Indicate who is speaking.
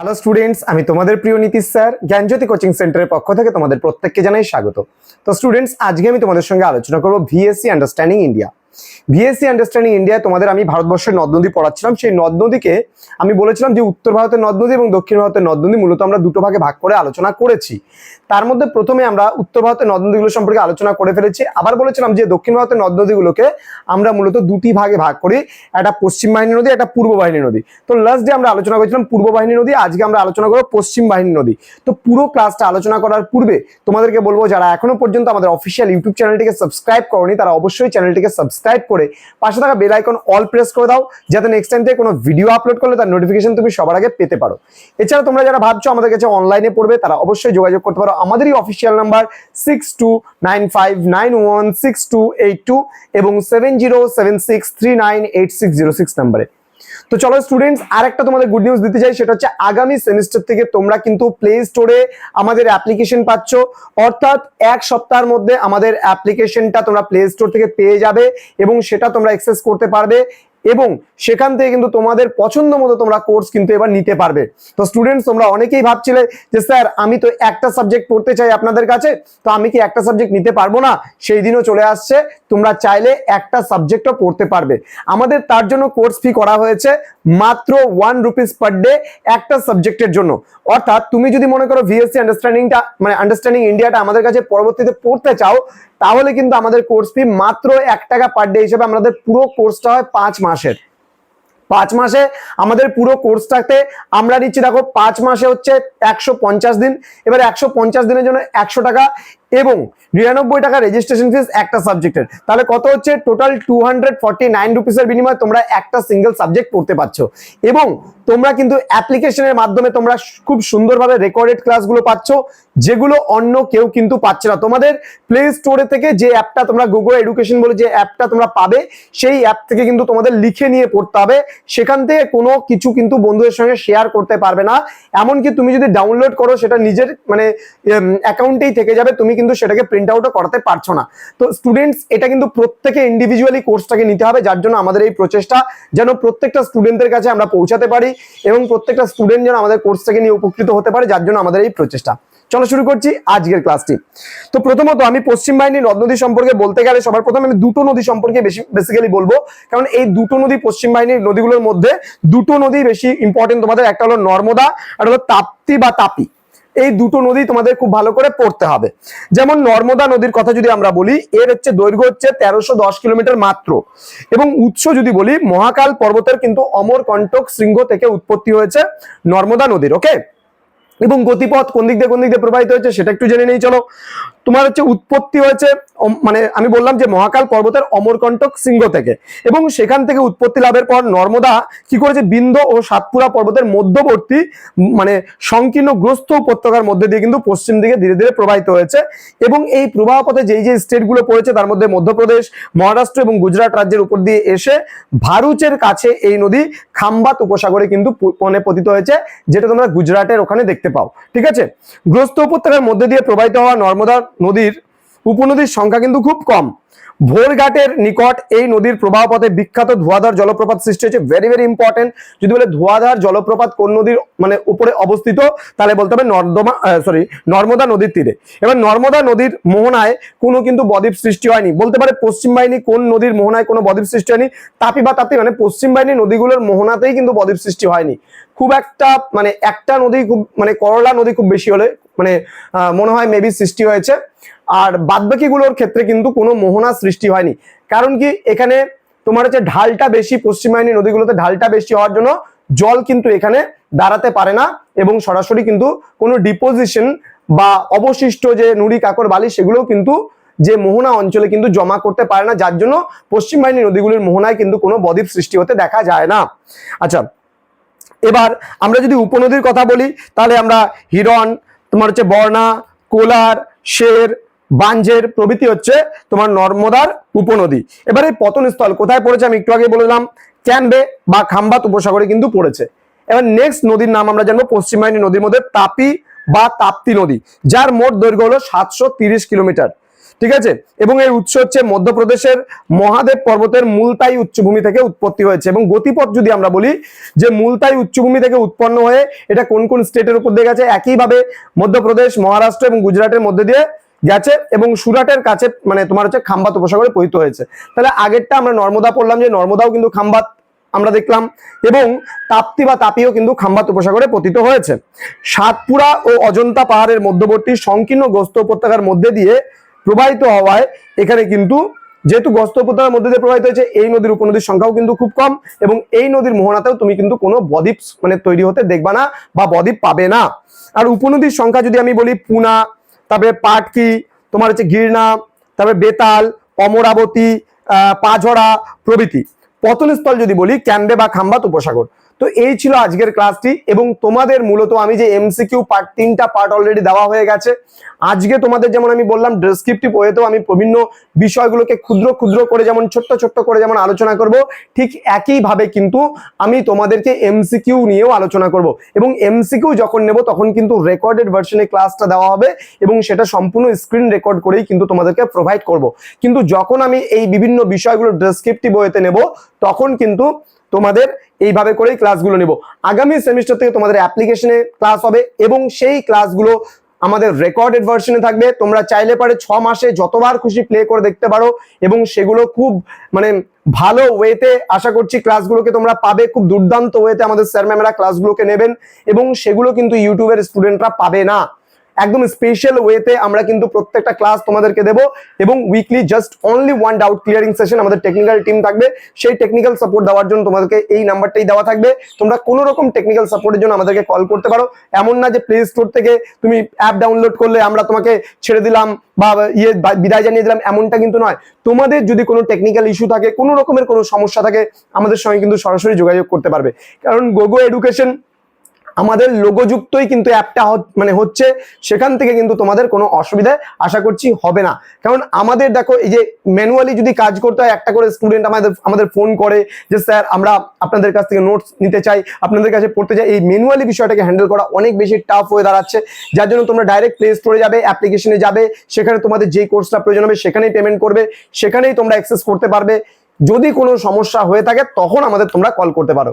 Speaker 1: Hello students আমি তোমাদের প্রিয় নীতিশ স্যার, জ্ঞানজ্যোতি কোচিং সেন্টারের পক্ষ থেকে তোমাদের প্রত্যেককে জানাই স্বাগত। তো স্টুডেন্টস আজকে আমি তোমাদের সঙ্গে আলোচনা করব VSC understanding India VSC understanding India তোমাদের আমি ভারতবর্ষের নদ নদী পড়াচ্ছিলাম। সেই নদ নদীকে আমি বলেছিলাম যে উত্তর ভারতের নদ নদী এবং দক্ষিণ ভারতের নদ নদী মূলত আমরা দুটো ভাগে ভাগ করে আলোচনা করেছি। তার মধ্যে প্রথমে আমরা উত্তর ভারতের নদ নদীগুলো সম্পর্কে আলোচনা করে ফেলেছি। আবার বলেছিলাম যে দক্ষিণ ভারতের নদ নদীগুলোকে আমরা মূলত দুটি ভাগে ভাগ করি। একটা পশ্চিম বাহিনী নদী, একটা পূর্ব বাহিনী নদী। তো লাস্ট ডে আমরা আলোচনা করেছিলাম পূর্ব বাহিনী নদী, আজকে আমরা আলোচনা করব পশ্চিম বাহিনী নদী। তো পুরো ক্লাসটা আলোচনা করার পূর্বে তোমাদেরকে বলব, যারা এখনও পর্যন্ত আমাদের অফিসিয়াল ইউটিউব চ্যানেলটিকে সাবস্ক্রাইব করনি, তারা অবশ্যই চ্যানেলটিকে সাবস্ক্রাইব করে পাশে থাকা বেল আইকন অল প্রেস করে দাও, যাতে নেক্সট টাইম থেকে কোনো ভিডিও আপলোড করলে তার নোটিফিকেশন তুমি সবার আগে পেতে পারো। এছাড়া তোমরা যারা ভাবছ আমাদের কাছে অনলাইনে পড়বে, তারা অবশ্যই যোগাযোগ করতে পারো। আমাদেরই official number six two nine five nine one six two eight two এবং seven zero seven six three nine eight six zero six নাম্বারে তো চলো স্টুডেন্টস আর একটা তোমাদের গুড নিউজ দিতে চাই, সেটা হচ্ছে আগামী সেমিস্টার থেকে তোমরা কিন্তু প্লে স্টোরে আমাদের অ্যাপ্লিকেশন পাচ্ছ। অর্থাৎ এক সপ্তাহের মধ্যে আমাদের অ্যাপ্লিকেশনটা তোমরা প্লে স্টোর থেকে পেয়ে যাবে এবং সেটা তোমরা অ্যাক্সেস করতে পারবে। এবং সেখান থেকে কিন্তু তোমাদের পছন্দ মতো তোমরা কোর্স কিন্তু এবার নিতে পারবে। তো স্টুডেন্টস তোমরা অনেকেই ভাবছিলে যে, স্যার, আমি তো একটা সাবজেক্ট পড়তে চাই আপনাদের কাছে, তো আমি কি একটা সাবজেক্ট নিতে পারব না? সেই দিনও চলে আসছে। তোমরা চাইলে একটা সাবজেক্টও পড়তে পারবে। আমাদের তার জন্য কোর্স ফি করা হয়েছে মাত্র ওয়ান রুপিস পার ডে একটা সাবজেক্টের জন্য। অর্থাৎ, তুমি যদি মনে করো ভিএসসি আন্ডারস্ট্যান্ডিংটা মানে আন্ডারস্ট্যান্ডিং ইন্ডিয়াটা আমাদের কাছে পরবর্তীতে পড়তে চাও তাহলে কিন্তু আমাদের কোর্স ফি মাত্র এক টাকা পার ডে হিসেবে আমাদের পুরো কোর্সটা হয় পাঁচ মাসের। পাঁচ মাসে আমাদের পুরো কোর্সটাতে আমরা নিচ্ছি, দেখো, পাঁচ মাসে হচ্ছে একশো পঞ্চাশ দিন। এবার একশো পঞ্চাশ দিনের জন্য একশো টাকা এবং নিরানব্বই টাকা রেজিস্ট্রেশন ফিস একটা সাবজেক্টের তাহলে কত হচ্ছে? Total two hundred forty nine রুপিসের বিনিময়ে তোমরা একটা সিঙ্গেল সাবজেক্ট পড়তে পারছ। এবং তোমরা কিন্তু অ্যাপ্লিকেশনের মাধ্যমে তোমরা খুব সুন্দরভাবে রেকর্ডেড ক্লাসগুলো পাচ্ছ, যেগুলো অন্য কেউ কিন্তু পাচ্ছে না। তোমাদের প্লে স্টোরে থেকে যে অ্যাপটা তোমরা গুগল এডুকেশন বলে যে অ্যাপটা তোমরা পাবে, সেই অ্যাপ থেকে কিন্তু তোমাদের লিখে নিয়ে পড়তে হবে। সেখান থেকে কোনো কিছু কিন্তু বন্ধুদের সঙ্গে শেয়ার করতে পারবে না। এমনকি তুমি যদি ডাউনলোড করো, সেটা নিজের মানে অ্যাকাউন্টেই থেকে যাবে। তুমি কিন্তু সেটাকে প্রিন্ট আউটও করাতে পারছ না। তো স্টুডেন্টস এটা কিন্তু প্রত্যেকে ইন্ডিভিজুয়ালি কোর্সটাকে নিতে হবে, যার জন্য আমাদের এই প্রচেষ্টা যেন প্রত্যেকটা স্টুডেন্টদের কাছে আমরা পৌঁছাতে পারি এবং প্রত্যেকটা স্টুডেন্ট যেন আমাদের কোর্সটাকে নিয়ে উপকৃত হতে পারে, যার জন্য আমাদের এই প্রচেষ্টা। চলো শুরু করছি আজকের ক্লাসটি তো প্রথমত আমি পশ্চিম বাহিনী নদ নদী সম্পর্কে বলতে গেলে সবার প্রথমে আমি দুটো নদী সম্পর্কে বেশি বেসিক্যালি বলব। কারণ এই দুটো নদী পশ্চিম বাহিনীর নদীগুলোর মধ্যে দুটো নদী বেশি ইম্পর্টেন্ট তোমাদের, একটা হলো নর্মদা, আর হলো তাপ্তি বা তাপি। এই দুটো নদী তোমাদের খুব ভালো করে পড়তে হবে। যেমন নর্মদা নদীর কথা যদি আমরা বলি, এর হচ্ছে দৈর্ঘ্য হচ্ছে তেরোশো দশ কিলোমিটার মাত্র। এবং উৎস যদি বলি, মহাকাল পর্বতের কিন্তু অমর অমরকণ্টক শৃঙ্গ থেকে উৎপত্তি হয়েছে নর্মদা নদীর ওকে এবং গতিপথ কোন দিক দিয়ে কোন দিক দিয়ে প্রবাহিত হয়েছে সেটা একটু জেনে নেই, চলো। তোমার হচ্ছে উৎপত্তি হয়েছে মানে আমি বললাম যে মহাকাল পর্বতের অমরকণ্টক শৃঙ্গ থেকে। এবং সেখান থেকে উৎপত্তি লাভের পর নর্মদা কি করেছে? বিন্দ ও সাতপুরা পর্বতের মধ্যবর্তী মানে সংকীর্ণ গ্রস্ত উপত্যকার মধ্যে দিয়ে কিন্তু পশ্চিম দিকে ধীরে ধীরে প্রবাহিত হয়েছে। এবং এই প্রবাহ পথে যেই যে স্টেটগুলো পড়েছে, তার মধ্যে মধ্যপ্রদেশ, মহারাষ্ট্র এবং গুজরাট রাজ্যের উপর দিয়ে এসে ভারুচের কাছে এই নদী খাম্বাত উপসাগরে কিন্তু মানে পতিত হয়েছে, যেটা তোমরা গুজরাটের ওখানে দেখতে পাও। ঠিক আছে? গ্রস্ত উপত্যকার মধ্যে দিয়ে প্রবাহিত হওয়া নর্মদা নদীর, উপনদীর সংখ্যা কিন্তু খুব কম। ভোরঘাটের নিকট এই নদীর প্রবাহ পথে বিখ্যাত ধোয়াধার জলপ্রপাত সৃষ্টি হয়েছে। ভেরি ভেরি ইম্পর্টেন্ট যদি বলে ধোয়াধার জলপ্রপাত কোন নদীর মানে উপরে অবস্থিত, তাহলে বলতে হবে নর্দমা সরি নর্মদা নদীর তীরে। এবার নর্মদা নদীর মোহনায় কোনো কিন্তু বদ্বীপ সৃষ্টি হয়নি। বলতে পারে পশ্চিম বাহিনী কোন নদীর মোহনায় কোনো বদ্বীপ সৃষ্টি হয়নি। তাপি বা তাপি মানে পশ্চিম বাহিনী নদীগুলোর মোহনাতেই কিন্তু বদ্বীপ সৃষ্টি হয়নি। খুব একটা মানে একটা নদী খুব মানে করলা নদী খুব বেশি হলে মানে মনে হয় মেবি সৃষ্টি হয়েছে। আর বাদবাকিগুলোর ক্ষেত্রে কিন্তু কোনো মোহনা সৃষ্টি হয়নি। কারণ কি, এখানে তোমার হচ্ছে ঢালটা বেশি পশ্চিম বাহিনী নদীগুলোতে ঢালটা বেশি হওয়ার জন্য জল কিন্তু এখানে দাঁড়াতে পারে না এবং সরাসরি কিন্তু কোনো ডিপোজিশন বা অবশিষ্ট যে নুড়ি, কাকর, বালি, সেগুলোও কিন্তু যে মোহনা অঞ্চলে কিন্তু জমা করতে পারে না। যার জন্য পশ্চিম বাহিনী নদীগুলির মোহনায় কিন্তু কোনো বদ্বীপ সৃষ্টি হতে দেখা যায় না। আচ্ছা এবার আমরা যদি উপনদীর কথা বলি, তাহলে আমরা হিরণ তোমার হচ্ছে বর্ণা, কোলার, শের, বাঞ্জের প্রভৃতি হচ্ছে তোমার নর্মদার উপনদী। এবার পতনস্থল কোথায় পড়েছে আমি একটু আগে বললাম চ্যাম্বে বা খাম্বাত উপসাগরে কিন্তু পড়েছে। এবার নেক্সট নদীর নাম আমরা জানব পশ্চিমবাহিনী নদীর মধ্যে তাপি বা তাপ্তি নদী, যার মোট দৈর্ঘ্য হলো সাতশো কিলোমিটার। ঠিক আছে? এবং এর উৎস হচ্ছে মধ্যপ্রদেশের মহাদেব পর্বতের মূলতাই উচ্চভূমি থেকে উৎপত্তি হয়েছে। এবং গতিপথ যদি আমরা বলি যে মূলতাই উচ্চভূমি থেকে উৎপন্ন হয়ে এটা কোন কোন স্টেটের উপর দিয়ে গেছে? একইভাবে মধ্যপ্রদেশ, মহারাষ্ট্র এবং গুজরাটের মধ্যে দিয়ে গেছে এবং সুরাটের কাছে মানে তোমার হচ্ছে খাম্বাত উপসাগরে পতিত হয়েছে। তাহলে আগেরটা আমরা নর্মদা পড়লাম যে নর্মদাও কিন্তু খাম্বাত আমরা দেখলাম এবং তাপ্তি বা তাপিও কিন্তু খাম্বাত উপসাগরে পতিত হয়েছে। সাতপুরা ও অজন্তা পাহাড়ের মধ্যবর্তী সংকীর্ণ গোস্ত উপত্যকার মধ্যে দিয়ে প্রবাহিত হওয়ায় এখানে কিন্তু যেহেতু গস্ত উপত্যকার মধ্যে দিয়ে প্রবাহিত হয়েছে, এই নদীর উপনদীর সংখ্যাও কিন্তু খুব কম এবং এই নদীর মোহনাতেও তুমি কিন্তু কোনো বদ্বীপ মানে তৈরি হতে দেখবা না বা বদ্বীপ পাবে না। আর উপনদীর সংখ্যা যদি আমি বলি পুনা, তারপরে পাটকি, তোমার হচ্ছে গিরনা, তারপরে বেতাল, অমরাবতী পাঝড়া প্রভৃতি। পতনস্থল যদি বলি ক্যাম্বে বা খাম্বাত উপসাগর তো এই ছিল আজকের ক্লাসটি এবং তোমাদের মূলত আমি যে এমসিকিউ পার্ট তিনটা পার্ট অলরেডি দেওয়া হয়ে গেছে, আজকে তোমাদের যেমন আমি বললাম ডেসক্রিপটিভ ওয়েতেও আমি বিভিন্ন বিষয়গুলোকে ক্ষুদ্র ক্ষুদ্র করে যেমন ছোট্ট ছোট্ট করে যেমন আলোচনা করব, ঠিক একইভাবে কিন্তু আমি তোমাদেরকে এমসিকিউ নিয়েও আলোচনা করব এবং এমসিকিউ যখন নেব তখন কিন্তু রেকর্ডেড ভার্সনে ক্লাসটা দেওয়া হবে এবং সেটা সম্পূর্ণ স্ক্রিন রেকর্ড করেই কিন্তু তোমাদেরকে প্রোভাইড করব। কিন্তু যখন আমি এই বিভিন্ন বিষয়গুলো ডেসক্রিপটিভ ওয়েতে নেব, তখন কিন্তু তোমাদের এইভাবে করেই ক্লাসগুলো নেব। আগামী সেমিস্টার থেকে তোমাদের অ্যাপ্লিকেশনে ক্লাস হবে এবং সেই ক্লাসগুলো আমাদের রেকর্ডেড ভার্সনে থাকবে। তোমরা চাইলে পারে ছ মাসে যতবার খুশি প্লে করে দেখতে পারো এবং সেগুলো খুব মানে ভালো ওয়েতে আশা করছি ক্লাসগুলোকে তোমরা পাবে খুব দুর্দান্ত ওয়েতে আমাদের স্যার ম্যামরা ক্লাসগুলোকে নেবেন এবং সেগুলো কিন্তু ইউটিউবের স্টুডেন্টরা পাবে না। একদম স্পেশাল ওয়েতে আমরা কিন্তু প্রত্যেকটা ক্লাস তোমাদেরকে দেবো এবং weekly just only one doubt clearing session আমাদের টেকনিক্যাল টিম থাকবে। সেই টেকনিক্যাল সাপোর্ট দেওয়ার জন্য তোমাদেরকে এই নাম্বারটাই দেওয়া থাকবে। তোমরা কোনো রকম টেকনিক্যাল সাপোর্টের জন্য আমাদেরকে কল করতে পারো। এমন না যে প্লে স্টোর থেকে তুমি অ্যাপ ডাউনলোড করলে আমরা তোমাকে ছেড়ে দিলাম বা ইয়ে বিদায় জানিয়ে দিলাম, এমনটা কিন্তু নয়। তোমাদের যদি কোনো টেকনিক্যাল ইস্যু থাকে, কোনো রকমের কোনো সমস্যা থাকে, আমাদের সঙ্গে কিন্তু সরাসরি যোগাযোগ করতে পারবে। কারণ গোগো এডুকেশন আমাদের লোগোযুক্তই কিন্তু অ্যাপটা মানে হচ্ছে, সেখান থেকে কিন্তু তোমাদের কোনো অসুবিধা আশা করছি হবে না। কারণ আমাদের দেখো, এই যে ম্যানুয়ালি যদি কাজ করতে হয়, একটা করে স্টুডেন্ট আমাদের আমাদের ফোন করে যে, স্যার, আমরা আপনাদের কাছ থেকে নোটস নিতে চাই, আপনাদের কাছে পড়তে চাই। এই ম্যানুয়ালি বিষয়টাকে হ্যান্ডেল করা অনেক বেশি টাফ হয়ে দাঁড়াচ্ছে। যার জন্য তোমরা ডাইরেক্ট প্লে স্টোরে যাবে অ্যাপ্লিকেশনে যাবে, সেখানে তোমাদের যেই কোর্সটা প্রয়োজন হবে, সেখানেই পেমেন্ট করবে, সেখানেই তোমরা অ্যাক্সেস করতে পারবে। যদি কোনো সমস্যা হয়ে থাকে, তখন আমাদের তোমরা কল করতে পারো।